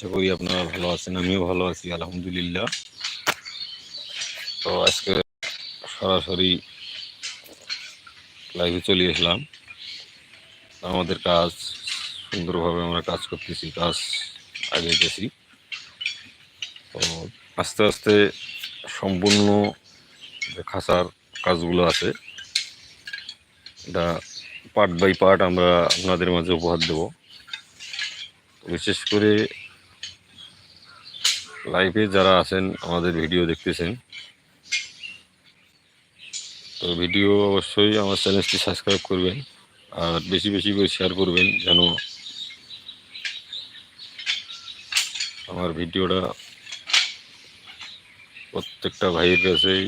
আশা করি আপনারা ভালো আছেন, আমিও ভালো আছি, আলহামদুলিল্লাহ। তো আজকে সরাসরি লাইভে চলে এসলাম। আমাদের কাজ সুন্দরভাবে আমরা কাজ করতেছি, কাজ আগে গেছি। তো আস্তে আস্তে সম্পূর্ণ যে খাঁচার কাজগুলো আছে, এটা পার্ট বাই পার্ট আমরা আপনাদের মাঝে উপহার দেব। বিশেষ করে লাইভে যারা আছেন, আমাদের ভিডিও দেখতেছেন, তো ভিডিও অবশ্যই আমার চ্যানেলটি সাবস্ক্রাইব করবেন আর বেশি বেশি করে শেয়ার করবেন যেন আমার ভিডিওটা প্রত্যেকটা ভাইয়ের কাছেই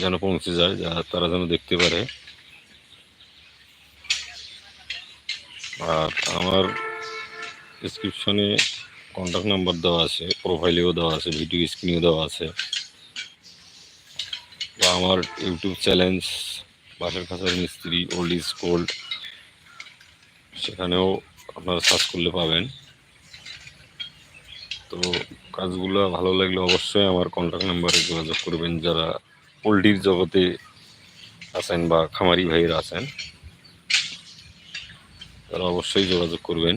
যেন পৌঁছে যায়, যা তারা যেন দেখতে পারে। আর আমার ডিসক্রিপশনে কন্ট্যাক্ট নাম্বার দেওয়া আছে প্রোফাইলেও দেওয়া আছে ভিডিও স্ক্রিনেও দেওয়া আছে। বা আমার ইউটিউব চ্যালেঞ্জ বাসার খাঁচার মিস্ত্রি ওল্ড ইজ গোল্ড সেখানেও আপনারা সার্চ করলে পাবেন। তো কাজগুলো ভালো লাগলে অবশ্যই আমার কন্ট্যাক্ট নাম্বারে যোগাযোগ করবেন, যারা পোলট্রির জগতে আছেন বা খামারি ভাইয়েরা আছেন, তারা অবশ্যই যোগাযোগ করবেন।